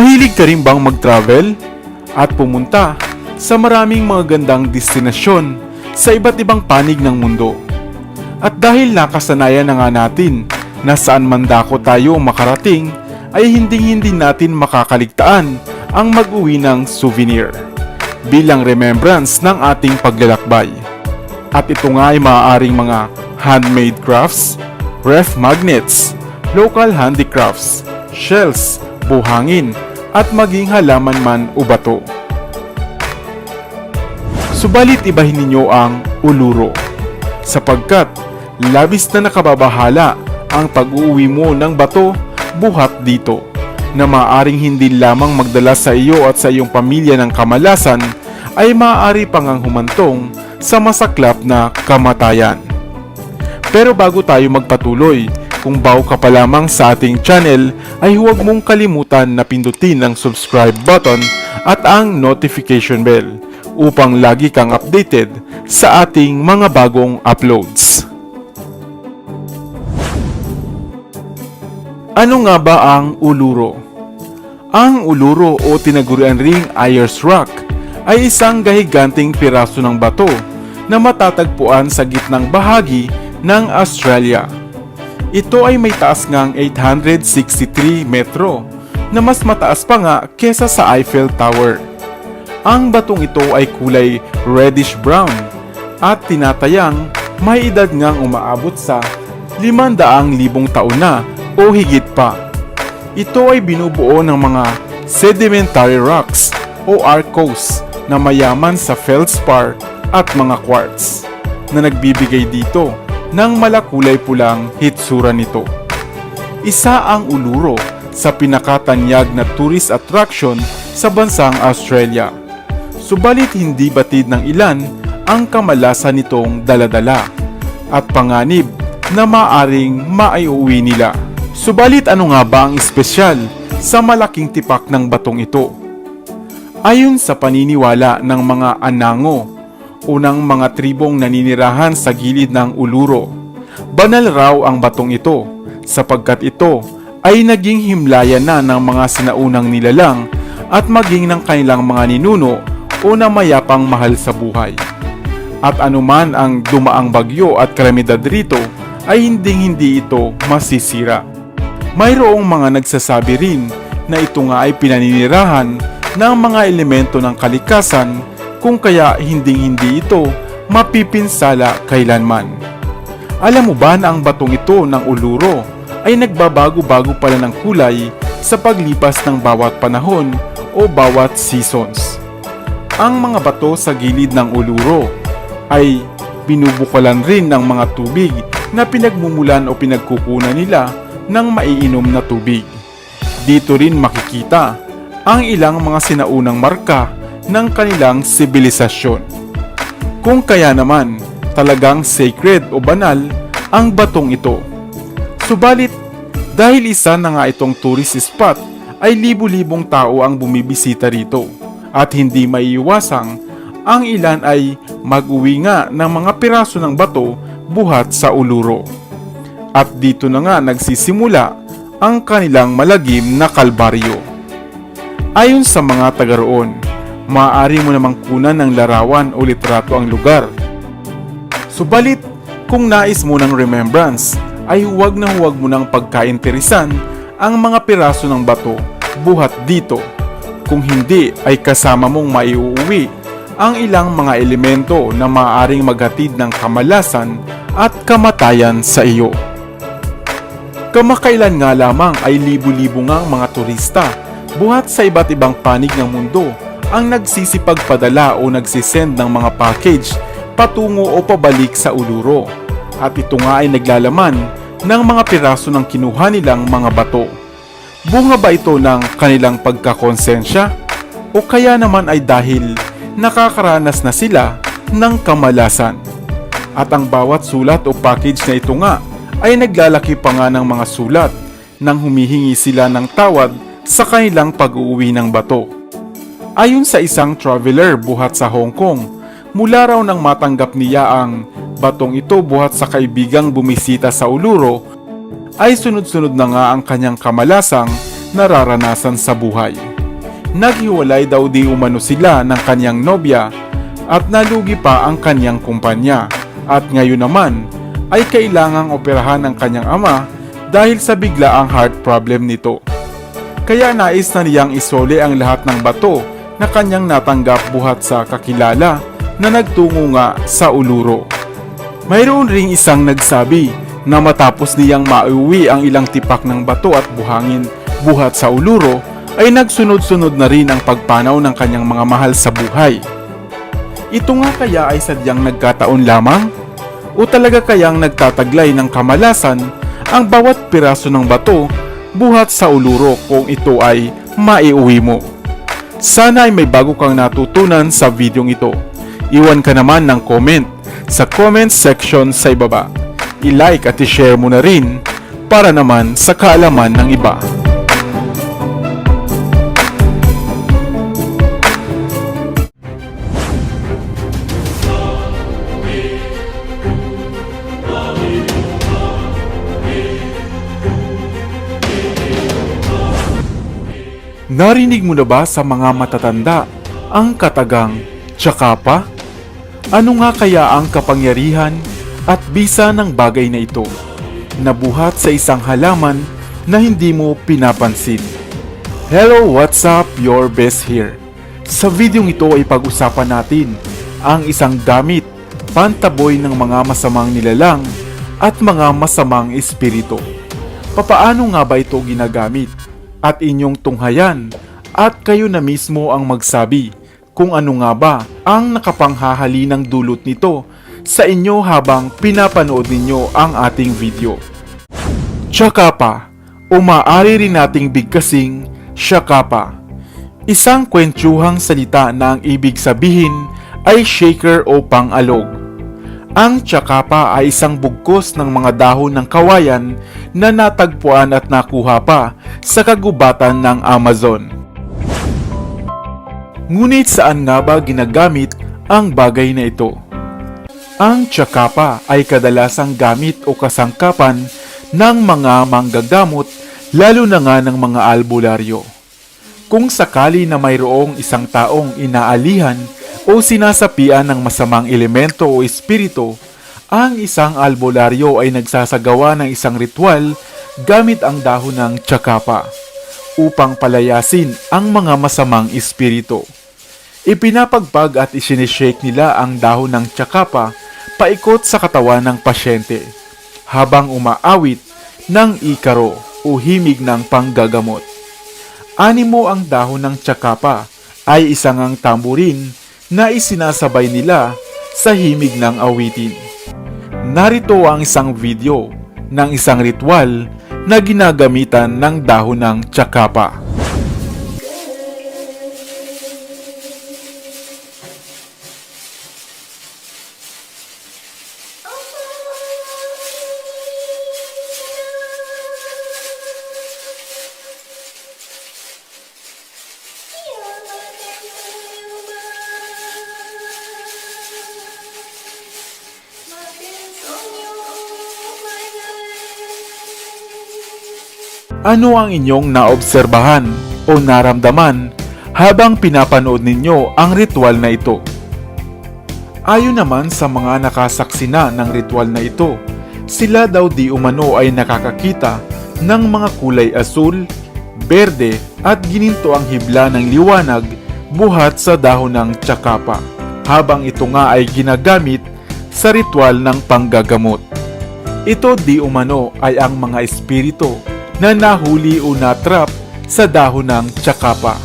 Mahilig ka rin bang mag-travel? At pumunta sa maraming mga gandang destinasyon sa iba't ibang panig ng mundo. At dahil nakasanayan na nga natin na saan man dako tayo makarating, ay hindi-hindi natin makakaligtaan ang mag-uwi ng souvenir bilang remembrance ng ating paglalakbay. At ito nga ay maaaring mga handmade crafts, ref magnets, local handicrafts, shells, buhangin, at maging halaman man o bato. Subalit ibahin ninyo ang uluro sapagkat labis na nakababahala ang pag-uwi mo ng bato buhat dito na maaring hindi lamang magdala sa iyo at sa iyong pamilya ng kamalasan ay maaari pang ang humantong sa masaklap na kamatayan. Pero bago tayo magpatuloy, kung bago ka pa lamang sa ating channel ay huwag mong kalimutan na pindutin ang subscribe button at ang notification bell upang lagi kang updated sa ating mga bagong uploads. Ano nga ba ang uluro? Ang uluro o tinagurian ring Ayers Rock ay isang gahiganting piraso ng bato na matatagpuan sa gitnang bahagi ng Australia. Ito ay may taas ngang 863 metro na mas mataas pa nga kesa sa Eiffel Tower. Ang batong ito ay kulay reddish brown at tinatayang may edad ngang umaabot sa 500,000 taon na o higit pa. Ito ay binubuo ng mga sedimentary rocks o arkos na mayaman sa feldspar at mga quartz na nagbibigay dito ng malakulay pulang hitsura nito. Isa ang uluro sa pinakatanyag na tourist attraction sa bansang Australia. Subalit hindi batid ng ilan ang kamalasan nitong daladala at panganib na maaring maiuwi nila. Subalit ano nga ba ang espesyal sa malaking tipak ng batong ito? Ayon sa paniniwala ng mga anango, unang mga tribong naninirahan sa gilid ng uluro, banal raw ang batong ito sapagkat ito ay naging himlayan na ng mga sinaunang nilalang at maging ng kanilang mga ninuno o na mayapang mahal sa buhay. At anuman ang dumaang bagyo at kalamidad rito ay hindi-hindi ito masisira. Mayroong mga nagsasabi rin na ito nga ay pinaninirahan ng mga elemento ng kalikasan kung kaya hindi-hindi ito mapipinsala kailanman. Alam mo ba na ang batong ito ng uluro ay nagbabago-bago pala ng kulay sa paglipas ng bawat panahon o bawat seasons. Ang mga bato sa gilid ng uluro ay binubukalan rin ng mga tubig na pinagmumulan o pinagkukunan nila ng maiinom na tubig. Dito rin makikita ang ilang mga sinaunang marka ng kanilang sibilisasyon. Kung kaya naman, talagang sacred o banal ang batong ito. Subalit, dahil isa na nga itong tourist spot, ay libu-libong tao ang bumibisita rito at hindi maiiwasang ang ilan ay mag-uwi nga ng mga piraso ng bato buhat sa uluro. At dito na nga nagsisimula ang kanilang malagim na kalbaryo. Ayon sa mga taga roon, maaari mo namang kunan ng larawan o litrato ang lugar. Subalit, kung nais mo ng remembrance, ay huwag na huwag mo nang pagkainteresan ang mga piraso ng bato buhat dito. Kung hindi ay kasama mong maiuwi ang ilang mga elemento na maaaring maghatid ng kamalasan at kamatayan sa iyo. Kamakailan nga lamang ay libu-libo ngang mga turista buhat sa iba't ibang panig ng mundo ang nagsisipagpadala o nagsisend ng mga package patungo o pabalik sa Uluro. At ito nga ay naglalaman ng mga piraso ng kinuha nilang mga bato. Bunga ba ito ng kanilang pagkakonsensya? O kaya naman ay dahil nakakaranas na sila ng kamalasan? At ang bawat sulat o package na ito nga ay naglalaki pa nga ng mga sulat nang humihingi sila ng tawad sa kanilang pag-uwi ng bato. Ayon sa isang traveler buhat sa Hong Kong, mula raw nang matanggap niya ang batong ito buhat sa kaibigang bumisita sa Uluro, ay sunod-sunod na nga ang kanyang kamalasang nararanasan sa buhay. naghiwalay daw di umano sila ng kanyang nobya at nalugi pa ang kanyang kumpanya at ngayon naman ay kailangang operahan ng kanyang ama dahil sa biglaang heart problem nito. Kaya nais na niyang isole ang lahat ng bato na kanyang natanggap buhat sa kakilala na nagtungo nga sa Uluro. Mayroon ring isang nagsabi na matapos niyang mauwi ang ilang tipak ng bato at buhangin buhat sa Uluro ay nagsunod-sunod na rin ang pagpanaw ng kanyang mga mahal sa buhay. Ito nga kaya ay sadyang nagkataon lamang? O talaga kayang nagtataglay ng kamalasan ang bawat piraso ng bato buhat sa uluro kung ito ay maiuwi mo? Sana ay may bago kang natutunan sa videong ito. Iwan ka naman ng comment sa comment section sa ibaba. I-like at i-share mo na rin para naman sa kaalaman ng iba. Narinig mo na ba sa mga matatanda ang katagang tsakapa? Ano nga kaya ang kapangyarihan at bisa ng bagay na ito? Nabuhat sa isang halaman na hindi mo pinapansin. Hello, what's up? Your best here. Sa videong ito ay pag-usapan natin ang isang gamit pantaboy ng mga masamang nilalang at mga masamang espiritu. Papaano nga ba ito ginagamit? At inyong tunghayan at kayo na mismo ang magsabi kung ano nga ba ang nakapanghahali ng dulot nito sa inyo habang pinapanood ninyo ang ating video. Tsaka pa, o maaari rin nating bigkasing syakapa. Isang kwentyuhang salita na ang ibig sabihin ay shaker o pang-alog. Ang tsakapa ay isang bugkos ng mga dahon ng kawayan na natagpuan at nakuha pa sa kagubatan ng Amazon. Ngunit saan nga ba ginagamit ang bagay na ito? Ang tsakapa ay kadalasang gamit o kasangkapan ng mga manggagamot lalo na nga ng mga albularyo. Kung sakali na mayroong isang taong inaalihan o sinasapian ng masamang elemento o espiritu, ang isang albularyo ay nagsasagawa ng isang ritual gamit ang dahon ng tsakapa upang palayasin ang mga masamang espiritu. Ipinapagpag at isinishake nila ang dahon ng tsakapa paikot sa katawan ng pasyente habang umaawit ng ikaro o himig ng panggagamot. Animo ang dahon ng tsakapa ay isang ang tamburin na isinasabay nila sa himig ng awitin. Narito ang isang video ng isang ritual na ginagamitan ng dahon ng tsakapa. Ano ang inyong naobserbahan o naramdaman habang pinapanood ninyo ang ritual na ito? Ayon naman sa mga nakasaksi na ng ritual na ito, sila daw di umano ay nakakakita ng mga kulay asul, berde at gininto ang hibla ng liwanag buhat sa dahon ng tsakapa habang ito nga ay ginagamit sa ritual ng panggagamot. Ito di umano ay ang mga espiritu na nahuli o natrap sa dahon ng tsakapa.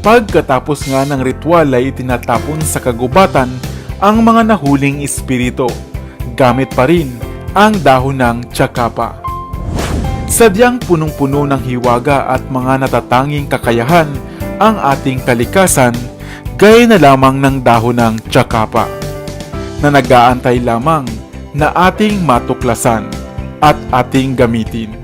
Pagkatapos nga ng ritual ay itinatapon sa kagubatan ang mga nahuling espiritu. Gamit pa rin ang dahon ng tsakapa. Sadyang punong-puno ng hiwaga at mga natatanging kakayahan ang ating kalikasan gaya na lamang ng dahon ng tsakapa na nag-aantay lamang na ating matuklasan at ating gamitin.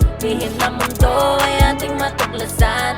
Lihim na mundo ay ating matuklasan